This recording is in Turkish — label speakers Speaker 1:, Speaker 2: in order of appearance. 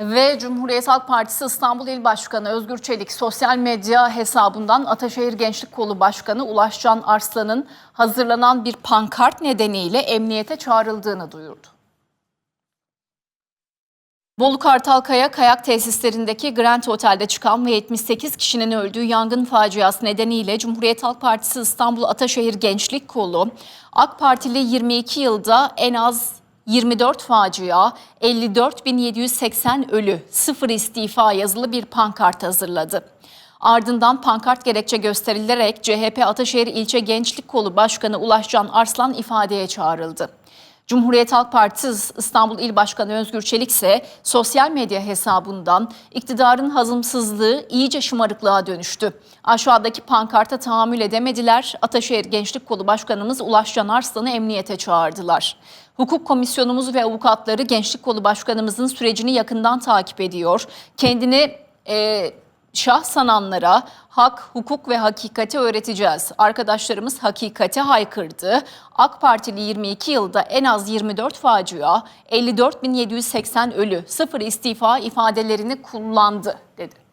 Speaker 1: Ve Cumhuriyet Halk Partisi İstanbul İl Başkanı Özgür Çelik sosyal medya hesabından Ataşehir Gençlik Kolu Başkanı Ulaşcan Arslan'ın hazırlanan bir pankart nedeniyle emniyete çağrıldığını duyurdu. Bolu Kartalkaya kayak tesislerindeki Grand Otel'de çıkan ve 78 kişinin öldüğü yangın faciası nedeniyle Cumhuriyet Halk Partisi İstanbul Ataşehir Gençlik Kolu, AK Partili 22 yılda en az 24 facia, 54.780 ölü, sıfır istifa yazılı bir pankart hazırladı. Ardından pankart gerekçe gösterilerek CHP Ataşehir İlçe Gençlik Kolu Başkanı Ulaşcan Arslan ifadeye çağrıldı. Cumhuriyet Halk Partisi İstanbul İl Başkanı Özgür Çelik ise sosyal medya hesabından iktidarın hazımsızlığı iyice şımarıklığa dönüştü. Aşağıdaki pankarta tahammül edemediler. Ataşehir Gençlik Kolu Başkanımız Ulaşcan Arslan'ı emniyete çağırdılar. Hukuk komisyonumuz ve avukatları Gençlik Kolu Başkanımızın sürecini yakından takip ediyor. Kendini e, şah sananlara hak, hukuk ve hakikati öğreteceğiz. Arkadaşlarımız hakikate haykırdı. AK Partili 22 yılda en az 24 facia, 54.780 ölü, sıfır istifa ifadelerini kullandı dedi.